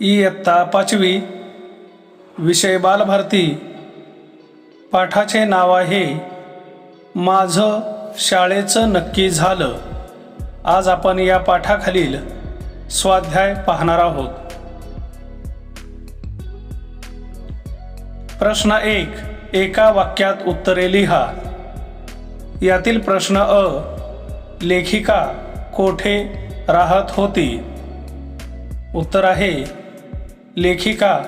इयत्ता पाचवी विषय बालभारती पाठाचे नाव आहे माझं शाळेचं नक्की झालं. आज आपण या पाठाखालील स्वाध्याय पाहणार आहोत. प्रश्न एक एका वाक्यात उत्तरे लिहा. यातील प्रश्न अ लेखिका कोठे राहत होती? उत्तर आहे लेखिका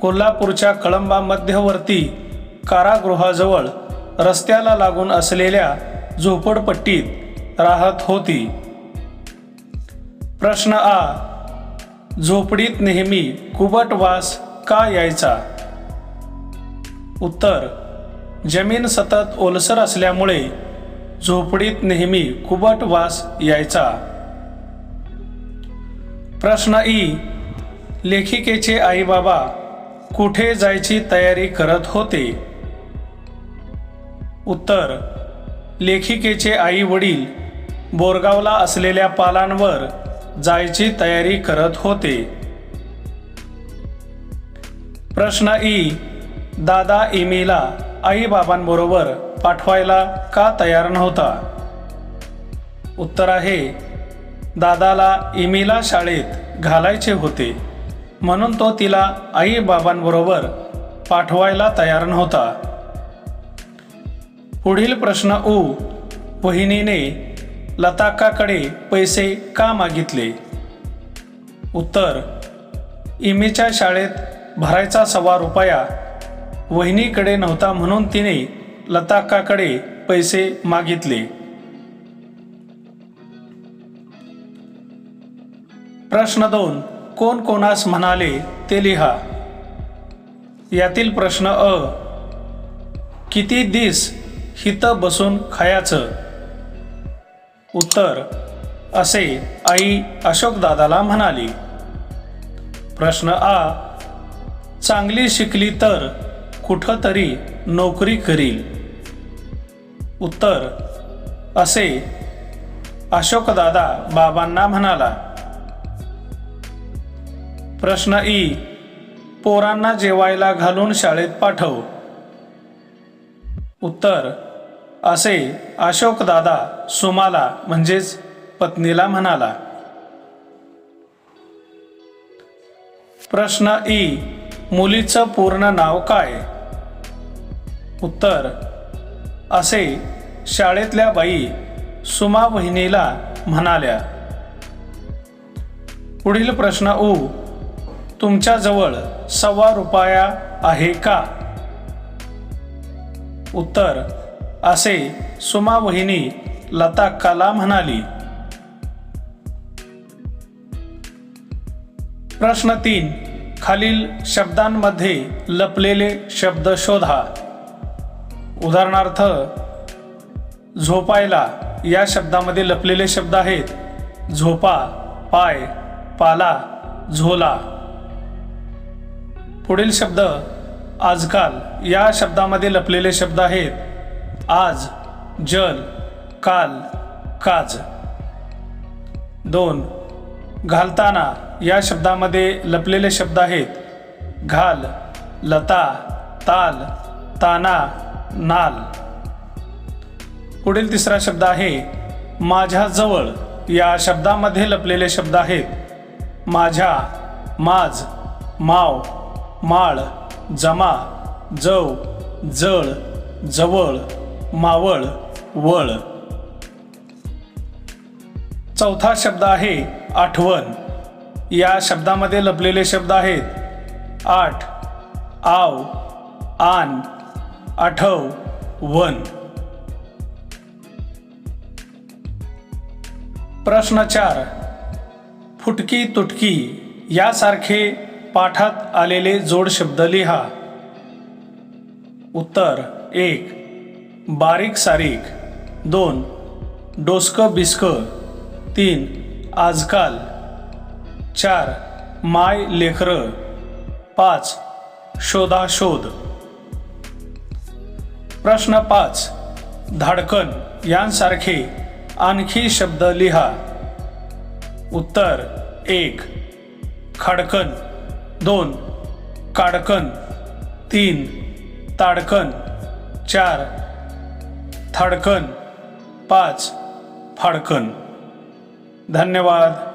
कोल्हापूरच्या कळंबा मध्यवर्ती कारागृहाजवळ रस्त्याला लागून असलेल्या झोपडपट्टीत राहत होती. प्रश्न आ झोपडीत नेहमी कुबट वास का यायचा? उत्तर जमीन सतत ओलसर असल्यामुळे झोपडीत नेहमी कुबट वास यायचा. प्रश्न ई लेखिकेचे आई बाबा कुठे जायची तयारी करत होते? उत्तर लेखिकेचे आई वडील बोरगावला असलेल्या पालांवर जायची तयारी करत होते. प्रश्न ई दादा इमीला आई बाबांबरोबर पाठवायला का तयार नव्हता? उत्तर आहे दादाला इमीला शाळेत घालायचे होते. म्हणून तो तिला आई बाबांबरोबर पाठवायला तयार नव्हता. पुढील प्रश्न उ वहिनीने लताकाकडे पैसे का मागितले? उत्तर इमीच्या शाळेत भरायचा सव्वा रुपया वहिनीकडे नव्हता म्हणून तिने लताक्काकडे पैसे मागितले. प्रश्न दोन कोण कोणास म्हणाले ते लिहा. यातील प्रश्न अ किती दिस हित बसून खायाचं? उत्तर असे आई अशोकदादाला म्हणाली. प्रश्न आ चांगली शिकली तर कुठंतरी नोकरी करील. उत्तर असे. अशोकदादा बाबांना म्हणाला प्रश्न ई. पोरांना जेवायला घालून शाळेत पाठव. उत्तर असे. अशोकदादा सुमाला म्हणजेच पत्नीला म्हणाला प्रश्न ई. मुलीचं पूर्ण नाव काय? उत्तर असे शाळेतल्या बाई सुमा वहिनीला म्हणाल्या पुढील प्रश्न उ तुमच्याजवळ सव्वा रुपया आहे का? उत्तर असे सुमा वहिनी लता काला म्हणाली प्रश्न तीन खालील शब्दांमध्ये लपलेले शब्द शोधा. उदाहरणार्थ झोपायला या शब्दामध्ये लपलेले शब्द आहेत. झोपा पाय पाला झोला. पुढील शब्द आजकाल या शब्दामध्ये लपलेले शब्द आहेत. आज जल काल काज. दोन घालताना या शब्दामध्ये लपलेले शब्द आहेत. घाल लता ताल ताना. नाल. पुढील तिसरा शब्द आहे माझ्याजवळ या शब्दामध्ये लपलेले शब्द आहेत माझ्या माज माव माळ जमा जव जळ जवळ मावळ वळ. चौथा शब्द आहे आठवण. या शब्दामध्ये लपलेले शब्द आहेत आठ आव आन आठव वन प्रश्न चार. फुटकी तुटकी यासारखे पाठात आलेले जोड शब्द लिहा. उत्तर एक. बारीक सारीक. दोन. डोसकं बिस्कं. तीन. आजकाल. चार. माय लेखर पाच. शोधाशोध. प्रश्न पाच. धाडकन यांसारखे आणखी शब्द लिहा. उत्तर एक. खडकन दोन. काडकन तीन. ताडकन चार. थडकन पाच. फाडकन. धन्यवाद.